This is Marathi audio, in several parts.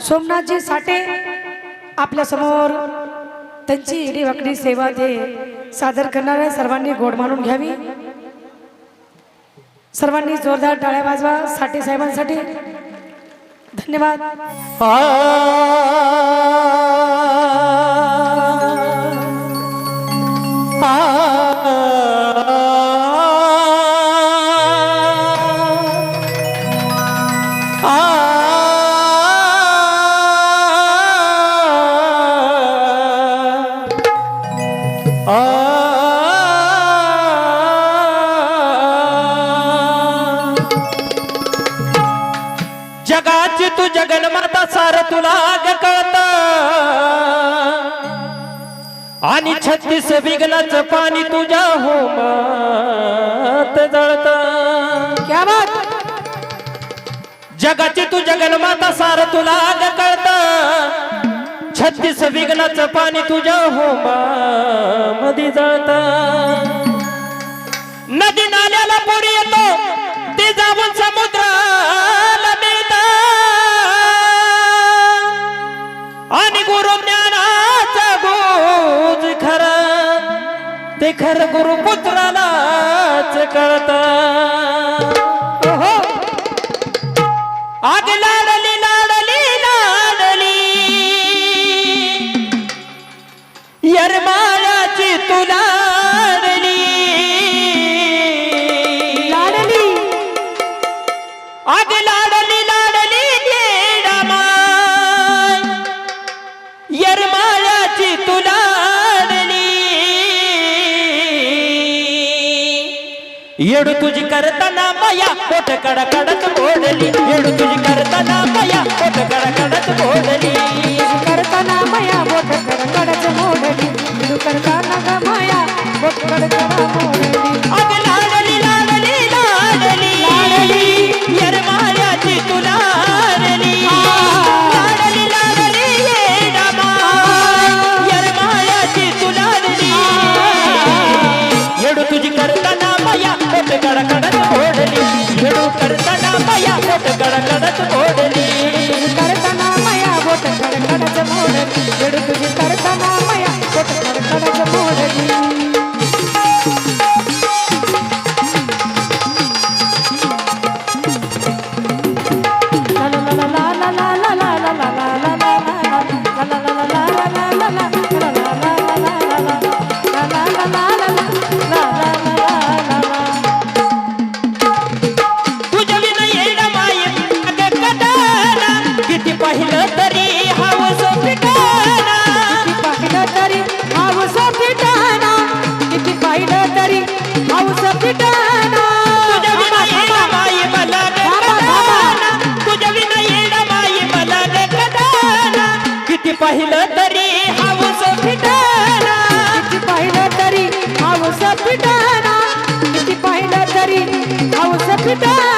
सोमनाथजी साठे आपल्यासमोर त्यांची इडी वाकडी सेवा ते सादर करणाऱ्या सर्वांनी गोड मानून घ्यावी सर्वांनी जोरदार टाळ्या वाजवा साठे साहेबांसाठी धन्यवाद आ माझी तू जगनमाता सार तुला आग कळत. आणि छत्तीस विघ्नाच पाणी तुझ्या हो जळत. जगाची तू जगनमाता सार तुला आग कळत. छत्तीस विघ्नाच पाणी तुझ्या हो मधी जळत. ते खर गुरुपुत्रालाच कळत. आग लाडली लाडली लाडली. यरमाळाची तुला तुला येडू तुझी करताना माया पोट कडकडत बोडली येडू तुझी करताना माया पोट कडकडत बोडली எடுத்து पाहिलं तरी हाऊस फिटाना किती पाहिलं तरी हाऊस फिटाना किती पाहिलं तरी हाऊस फिटाना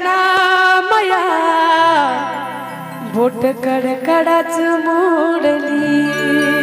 मया बोट कडकडाच मोडली.